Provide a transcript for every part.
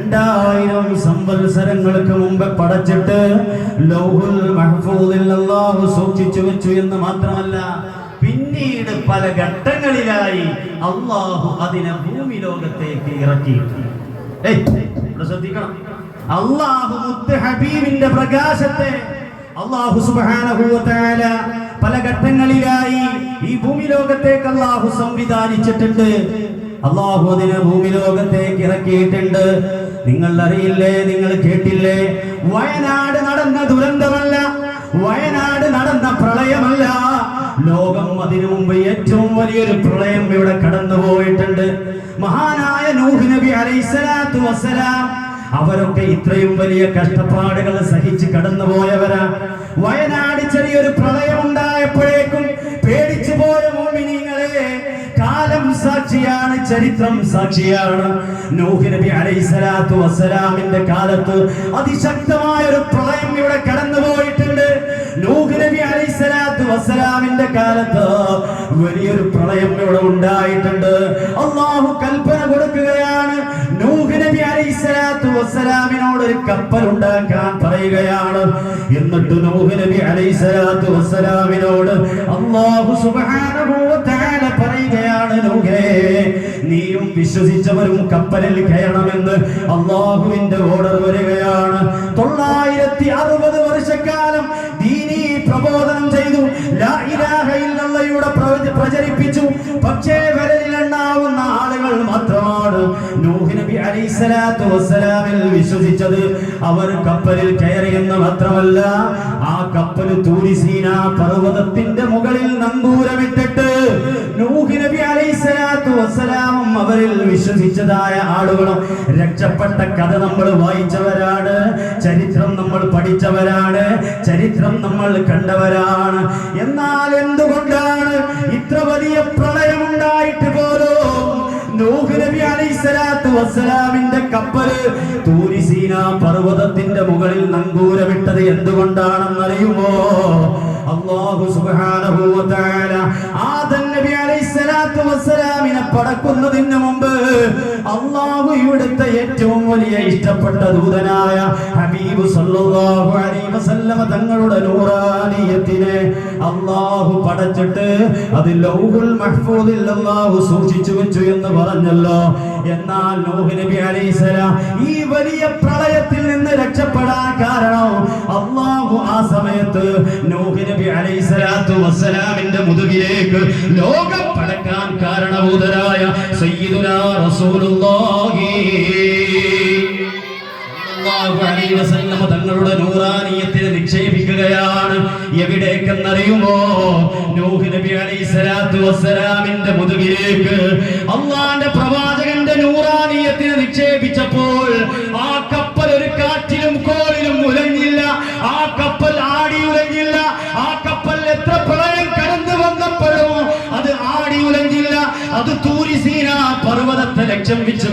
രണ്ടായിരം സംവത്സരങ്ങൾക്ക് മുമ്പ് പടച്ചിട്ട് ലൗഹുൽ മഹ്ഫൂദിൽ അല്ലാഹു സൂക്ഷിച്ചു വെച്ചു എന്ന് മാത്രമല്ല പിന്നീട് പല ഘട്ടങ്ങളിലായി അള്ളാഹു അതിനെ ഭൂമി ലോകത്തേക്ക് ഇറക്കി. ശ്രദ്ധിക്കണം. അള്ളാഹു മുത്ത് ഹബീബിന്റെ പ്രകാശത്തെ അള്ളാഹു വ പല ഘട്ടങ്ങളിലായി ഈ ഭൂമി ലോകത്തേക്ക് അള്ളാഹു സംവിധാനിച്ചിട്ടുണ്ട്. അള്ളാഹു അതിനെ ഭൂമി ലോകത്തേക്ക് ഇറക്കിയിട്ടുണ്ട്. നിങ്ങൾ അറിയില്ലേ നിങ്ങൾ കേട്ടില്ലേ? വയനാട് നടന്ന ദുരന്തമല്ല വയനാട് നടന്ന പ്രളയമല്ല. ലോകം അതിനു മുമ്പ് ഏറ്റവും വലിയൊരു പ്രളയം ഇവിടെ കടന്നു പോയിട്ടുണ്ട് മഹാനായ നൂഹ് നബി അലൈസലാത്തു വസ്സലാം അവരൊക്കെ ഇത്രയും വലിയ കഷ്ടപ്പാടുകൾ സഹിച്ച് കടന്നുപോയവരാ. വയനാട് ചെറിയൊരു പ്രളയം സാക്ഷിയാണ് ചരിത്രം സാക്ഷിയാണ്. നൂഹ് നബി അലൈഹിസ്സലാത്തു വസ്സലാമിന്റെ കാലത്ത് അതിശക്തമായ ഒരു പ്രളയം ഇവിടെ കടന്നുപോയിട്ടുണ്ട്. നൂഹ് നബി അലൈഹിസ്സലാത്തു വസ്സലാമിന്റെ കാലത്ത് വലിയൊരു പ്രളയം ഇവിടെ ഉണ്ടായിട്ടുണ്ട്. അള്ളാഹു കൽപ്പന കൊടുക്കുകയാണ് നൂഹ് നബി അലൈഹിസ്സലാത്തു വസ്സലാമിനോട് ഒരു കപ്പൽ ഉണ്ടാക്കാൻ പറയുകയാണ്. എന്നിട്ട് നൂഹ് നബി അലൈഹിസ്സലാത്തു വസ്സലാമിനോട് അള്ളാഹു സുബ്ഹാനഹു വ തആല പറയുകയാണ് നീയും വിശ്വസിച്ചവരും കപ്പലിൽ കയറണമെന്ന് അള്ളാഹുവിന്റെ ഓർഡർ വരികയാണ്. തൊള്ളായിരത്തി അറുപത് വർഷക്കാലം ദീനി പ്രബോധനം ചെയ്തു. ലാ ഇലാഹ ഇല്ലല്ലയുടെ പ്രചരിപ്പിച്ചു. പക്ഷേ വിരലിലെണ്ണാവുന്ന ആളുകൾ മാത്രമാണ് നൂഹ് നബി വിശ്വസിച്ചത്. അവർ കപ്പലിൽ കയറിയെന്ന് മാത്രമല്ല ആ കപ്പൽ തൂരിസീന പർവതത്തിന്റെ മുകളിൽ നങ്കൂരമിട്ടിട്ട് നബി അലൈഹിസ്സലാത്തു വസ്സലാമും അവരിൽ വിശ്വസിച്ചതായ ആളുകളും രക്ഷപ്പെട്ട കഥ നമ്മൾ വായിച്ചവരാണ്. ചരിത്രം നമ്മൾ പഠിച്ചവരാണ്. ചരിത്രം നമ്മൾ കണ്ടവരാണ്. എന്നാൽ എന്തുകൊണ്ടാണ് ഇത്ര വലിയ പ്രളയമുണ്ടായിട്ട് പോലും നൂഹ് നബി അലൈഹിസ്സലാത്തു വസ്സലാമിന്റെ കപ്പൽ തൂരിസീന പർവതത്തിന്റെ മുകളിൽ നങ്കൂരമിട്ടത് എന്തുകൊണ്ടാണെന്നറിയുമോ? അള്ളാഹു സുബ്ഹാനഹു വ പടക്കുന്നതിന് മുമ്പ് അള്ളാഹു ഇവിടുത്തെ ഏറ്റവും വലിയ ഇഷ്ടപ്പെട്ട ദൂതനായ ഹബീബ് സല്ലല്ലാഹു അലൈഹി വസല്ലമ തങ്ങളുടെ അല്ലാഹു പടച്ചിട്ട് അത് ലൗഹുൽ മഹ്ഫൂദിൽ അള്ളാഹു സൂക്ഷിച്ചു വെച്ചു എന്ന് പറഞ്ഞല്ലോ. എന്നാൽ നൂഹ് നബി അലൈഹിസ്സലാം ഈ വലിയ പ്രളയത്തിൽ നിന്ന് രക്ഷപ്പെടാൻ കാരണം അള്ളാഹു ആ സമയത്ത് നൂഹ് നബി അലൈഹിസ്സലാത്തു വസ്സലാമിന്റെ മുതുകിലേക്ക് ലോകം പടക്കാൻ കാരണഭൂതരായ സയ്യിദുനാ റസൂലുള്ളാഹി തങ്ങളുടെ നൂറാനിയത്തിനെ നിക്ഷേപിക്കുകയാണ്. എവിടേക്കെന്നറിയുമോ? നൂഹ് നബി അലൈഹി സ്വലാത്തു വസ്സലാമിന്റെ മുതുകിലേക്ക്. അള്ളാന്റെ പ്രവാചകന്റെ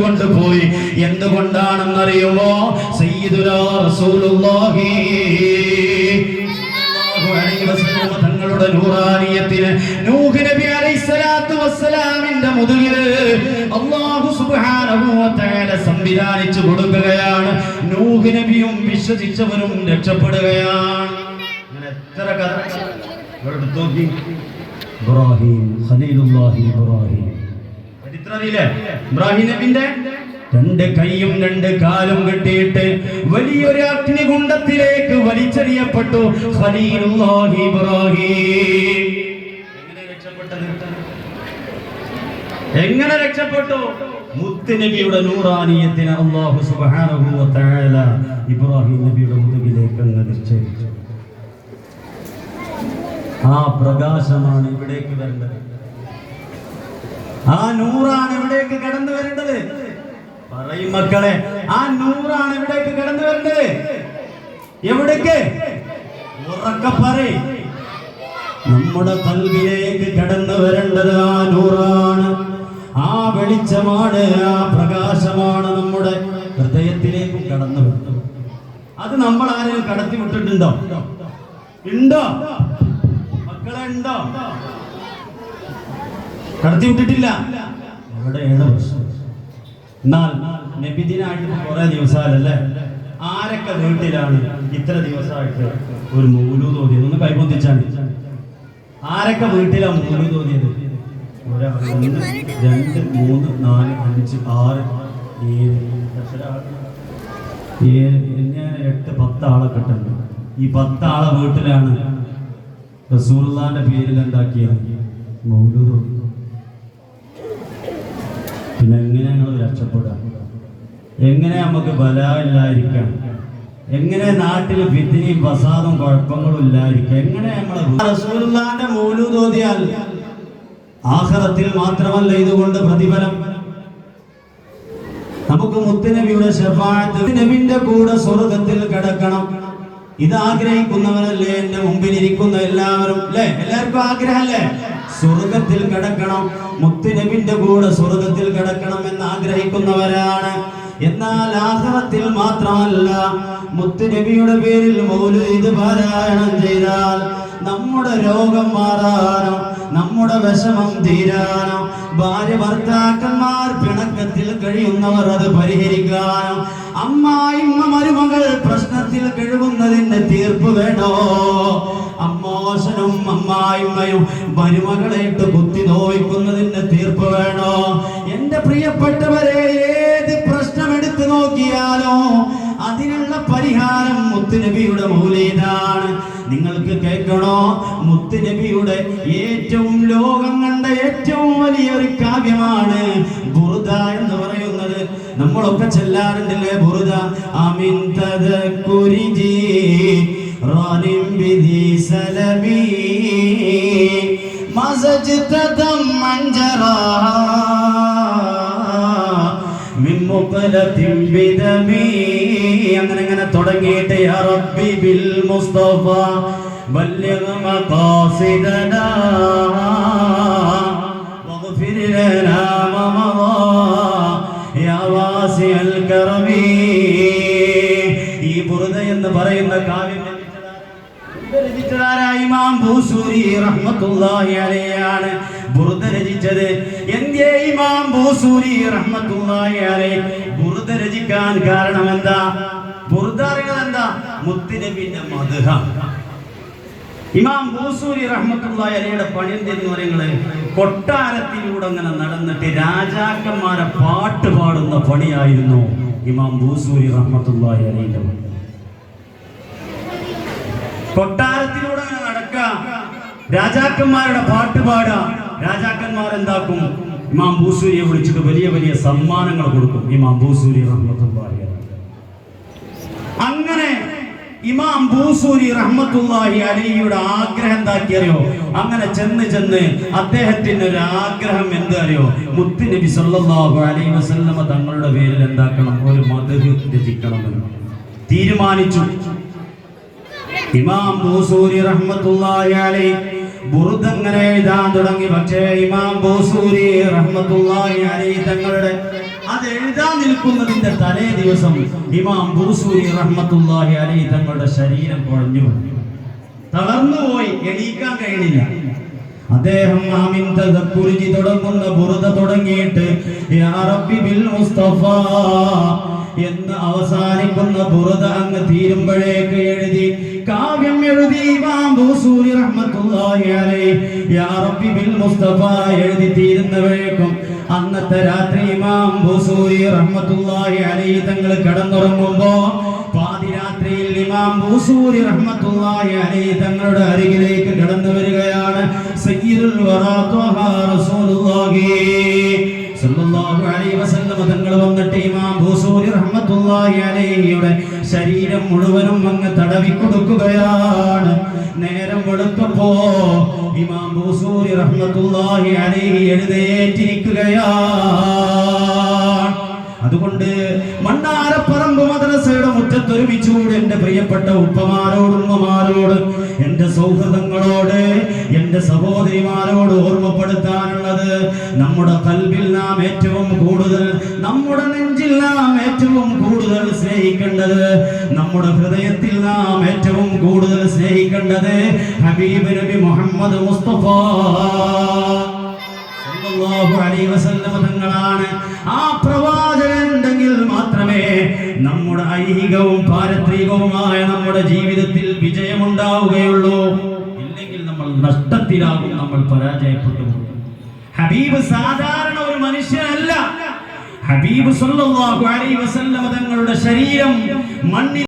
കൊണ്ടുപോയി എന്തുകൊണ്ടാണെന്നറിയുമോ? സയ്യിദുനാ റസൂലുള്ളാഹി. തങ്ങളുടെ നൂറാനിയത്തിന് നൂഹ് നബി അലൈഹിസ്സലാത്തു വസ്സലാമിന്റെ മുതുകിൽ അല്ലാഹു സുബ്ഹാനഹു വ തആല സംവിധാനിച്ചു കൊടുക്കുകയാണ്. നൂഹ് നബിയും വിശ്വസിച്ചവരും രക്ഷപ്പെടുകയാണ്. അങ്ങനെ എത്ര കഥ ഇബ്രാഹിം ഖലീലുല്ലാഹി ഇബ്രാഹിം. ചരിത്രം അറിയില്ലേ ഇബ്രാഹിം നബിന്റെ രണ്ട് കൈയും രണ്ട് കാലും കെട്ടിയിട്ട് വലിയൊരു അഗ്നികുണ്ടത്തിലേക്ക് വലിച്ചെറിയപ്പെട്ടു എങ്ങനെ രക്ഷപ്പെട്ടു? മുത്തുനബിയുടെ നൂറാനിയത്തിന് അള്ളാഹു സുബ്ഹാനഹു വതആല തആല ഇബ്രാഹിം നബിയുടെ മുതുകിലേക്ക് അങ്ങ് നിശ്ചയിച്ചു. ആ പ്രകാശമാണ് ഇവിടേക്ക് വരേണ്ടത്. ആ നൂറാണ് ഇവിടേക്ക് കടന്നു വരേണ്ടത്? പറയും മക്കളെ ആ നൂറാണ് ഇവിടേക്ക് കടന്നു വരേണ്ടത്? എവിടേക്ക്? ഉറക്ക പറയും. നമ്മുടെ കൽവിലേക്ക് കടന്നു വരേണ്ടത് ആ നൂറാണ്. ആ വെളിച്ചമാണ് ആ പ്രകാശമാണ് നമ്മുടെ ഹൃദയത്തിലേക്കും കടന്നു വരുന്നത്. അത് നമ്മൾ ആരെയും കടത്തി വിട്ടിട്ടുണ്ടോ? ഉണ്ടോ? മക്കളെ ഉണ്ടോ? കടത്തി വിട്ടിട്ടില്ല. അവിടെയാണ് പ്രശ്നം എന്നാൽ നബിദിനായിട്ട് കുറെ ദിവസമല്ലേ ആരൊക്കെ വീട്ടിലാണ് ഇത്ര ദിവസമായിട്ട് ഒരു മൂലു തോന്നിയത് ഒന്ന് കൈപൊന്തിച്ചാണ് ആരൊക്കെ വീട്ടിലാണ് മൂലു തോന്നിയത് ഒരാൾ രണ്ട് മൂന്ന് നാല് അഞ്ച് ആറ് ഏഴ്? ഏഴ് എട്ട് പത്ത് ആളെ കിട്ടുന്നു ഈ പത്ത് ആളെ വീട്ടിലാണ് റസൂലുള്ളാന്റെ പേരിൽ എന്താക്കിയത്? മൗലൂദ്. പിന്നെ എങ്ങനെ ഞങ്ങൾ രക്ഷപ്പെടാം? എങ്ങനെ നമുക്ക് ബലമില്ലായിരിക്കാം? എങ്ങനെ നാട്ടിൽ ഭിത്തിനിയും ഫസാദും കുഴപ്പങ്ങളും ഇല്ലായിരിക്കാം? എങ്ങനെ നമ്മൾ റസൂലുള്ളാന്റെ ആഖിറത്തിൽ മാത്രമല്ല ഇതുകൊണ്ട് പ്രതിഫലം. നമുക്ക് മുത്തുനബിയുടെ നബിന്റെ കൂടെ സ്വർഗത്തിൽ കിടക്കണം. ഇത് ആഗ്രഹിക്കുന്നവരല്ലേ? എന്റെ മുമ്പിൽ ഇരിക്കുന്ന എല്ലാവരും അല്ലേ? എല്ലാവർക്കും ആഗ്രഹമല്ലേ സ്വർഗത്തിൽ കിടക്കണം. മുത്തുനബിന്റെ കൂടെ സ്വർഗത്തിൽ കിടക്കണം എന്ന് ആഗ്രഹിക്കുന്നവരാണ്. എന്നാൽ ആഹ്റത്തിൽ മാത്രമല്ല മുത്തുനബിയുടെ പേരിൽ മൗലൂദ് പാരായണം ചെയ്താൽ നമ്മുടെ രോഗം മാറാനോ നമ്മുടെ വിഷമം തീരാനോ ഭാര്യ ഭർത്താക്കന്മാർ പിണക്കത്തിൽ കഴിയുന്നവർ അത് പരിഹരിക്കാനോ അമ്മായിമ്മ മരുമകൾ പ്രശ്നത്തിൽ കഴിവുന്നതിന്റെ തീർപ്പ് വേണോ? അമ്മോശനും അമ്മായിമ്മയും മരുമകളായിട്ട് കുത്തി നോവിക്കുന്നതിന്റെ തീർപ്പ് വേണോ? എന്റെ പ്രിയപ്പെട്ടവരെ ഏത് പ്രശ്നം എടുത്തു നോക്കിയാലോ അതിനുള്ള പരിഹാരം മുത്തുനബിയുടെ മൗലീദാണ്. നിങ്ങൾക്ക് കേൾക്കണോ? മുത്തുനബിയുടെ ഏറ്റവും ലോകം കണ്ട ഏറ്റവും വലിയൊരു കാവ്യമാണ് ബുറുദ എന്ന് പറയുന്നത്. നമ്മളൊക്കെ ചെല്ലാറുണ്ടല്ലേ ബുറുദ അമിൻ തദക്കുരിജി റാനിം ബിദി സലമി മസജ്തദം മഞ്ചറാ മിൻ മുഖലത്തിൻ ബിദമി അങ്ങനെ അങ്ങനെ തുടങ്ങിയിട്ട് യാ റബ്ബി ബിൽ മുസ്തഫ ബല്ലിഗ് മഖാസിദനാ واغفر لنا ما مضى يا واسع الكرم ഈ ബുറുദ എന്ന് പറയുന്ന കാവ്യം രചിച്ചതാരാ ഇമാം ഭൂസൂരി റഹ്മത്തുള്ളാഹി അലൈഹിയാണ് ബുർദ രചിച്ചത് എന്തേ ഇമാം ഭൂസൂരി റഹ്മത്തുള്ളാഹി അലൈഹി ബുർദ രചിക്കാൻ കാരണം എന്താ? ബുർദ അറിയുന്നത് എന്താ? മുത്തുനബിന്റെ മധുഹ. ഇമാം ഭൂസൂരി റഹ്മത്തുള്ളാഹി അലൈഹിയുടെ പണി എന്തെന്ന് പറയുന്നത്? കൊട്ടാരത്തിലൂടെ അങ്ങനെ നടന്നിട്ട് രാജാക്കന്മാരെ പാട്ട് പാടുന്ന പണിയായിരുന്നു ഇമാം ഭൂസൂരി റഹ്മത്തുള്ളാഹി അലൈഹിയുടെ നടക്കുക രാജാക്കന്മാരുടെ പാട്ട് പാടാ. രാജാക്കന്മാർ എന്താക്കും ഇമാം ഭൂസൂരിയെ വിളിച്ചിട്ട് വലിയ വലിയ സമ്മാനങ്ങൾ കൊടുക്കും. ഇമാം ഭൂസൂരി റഹ്മത്തുള്ളാഹി. അങ്ങനെ ഇമാം ഭൂസൂരി റഹ്മത്തുള്ളാഹി അലിയുടെ ആഗ്രഹം എന്താക്കിയറിയോ? അങ്ങനെ ചെന്ന് ചെന്ന് അദ്ദേഹത്തിന് ഒരു ആഗ്രഹം എന്താറിയോ? മുത്ത് നബി സല്ലല്ലാഹു അലൈഹി വസല്ലമ തങ്ങളുടെ പേരിൽ എന്താക്കണം? ഒരു മധു രചിക്കണമെന്ന് തീരുമാനിച്ചു. ഇമാം ബൂസൂരി റഹ്മത്തുള്ളാഹി അലൈഹി ബുറുദ് അങ്ങനെ എഴുതാൻ തുടങ്ങി. പക്ഷേ ഇമാം ബോസൂരി റഹ്മത്തുള്ളാഹി അലൈഹി തങ്ങളുടെ അത് എഴുതാൻ നിൽക്കുന്നതിന്റെ തലേ ദിവസം ഇമാം ബൂസൂരി റഹ്മത്തുള്ളാഹി അലൈഹി തങ്ങളുടെ ശരീരം കുഴഞ്ഞു. തളർന്നുപോയി എണീക്കാൻ കഴിയില്ല അദ്ദേഹം ആമിൻ തദക്കുരുചി തുടങ്ങുന്ന ബുറുദ തുടങ്ങിയിട്ട് യാ റബ്ബി ബിൽ മുസ്തഫ എന്ന് അവസാനിക്കുന്ന ബുറുദ അങ്ങ് തീരുമ്പോഴേക്ക് എഴുതി കാവ്യം എഴുതി യാ റബ്ബി ബിൽ എഴുതി തീരുന്നവഴേക്കും അന്നത്തെ രാത്രി ഇമാം ബൂസൂരി റഹ്മത്തുള്ളാഹി അലൈഹി തങ്ങൾ കിടന്നുറങ്ങുമ്പോ പാതിരാത്രിയിൽ ഇമാം ബൂസൂരി റഹ്മത്തുള്ളാഹി അലൈഹി തങ്ങളുടെ അരികിലേക്ക് കടന്നു വരികയാണ്. സയ്യിദുൽ വറാ റസൂലുള്ളാഹി. സല്ലല്ലാഹു അലൈഹി വസല്ലം തങ്ങൾ വന്നിട്ട് ഇമാം ബൂസൂരി റഹ്മത്തുള്ളാഹി അലൈഹിയുടെ ശരീരം മുഴുവനും അങ്ങ് തടവി കൊടുക്കുകയാണ്. നേരം വെളുത്തപ്പോ ഇമാം ബൂസൂരി റഹ്മത്തുള്ളാഹി അലൈഹി എഴുന്നേറ്റിരിക്കുകയാണ്. അതുകൊണ്ട് മണ്ണാരപ്പറമ്പ് മദ്രസയുടെ മുറ്റത്തൊരുമിച്ചുകൂടി എന്റെ പ്രിയപ്പെട്ട ഉപ്പമാരോട് ഉമ്മമാരോട് എന്റെ സൗഹൃദങ്ങളോട് എന്റെ സഹോദരിമാരോട് ഓർമ്മപ്പെടുത്താനുള്ളത് നമ്മുടെ കൽവിൽ നാം ഏറ്റവും കൂടുതൽ നമ്മുടെ നെഞ്ചിൽ നാം ഏറ്റവും കൂടുതൽ സ്നേഹിക്കേണ്ടത് നമ്മുടെ ഹൃദയത്തിൽ നാം ഏറ്റവും കൂടുതൽ സ്നേഹിക്കേണ്ടത് ഹബീബ് നബി മുഹമ്മദ് മുസ്തഫ. തങ്ങളാണ്. ആ പാരത്രികവുമായ നമ്മുടെ ജീവിതത്തിൽ വിജയമുണ്ടാവുകയുള്ളൂ. ഇല്ലെങ്കിൽ നമ്മൾ നഷ്ടത്തിലാകും നമ്മൾ പരാജയപ്പെട്ടു ഹബീബ് സാധാരണ ഒരു മനുഷ്യനല്ല. ഹബീബ് തങ്ങളുടെ ശരീരം മണ്ണിൽ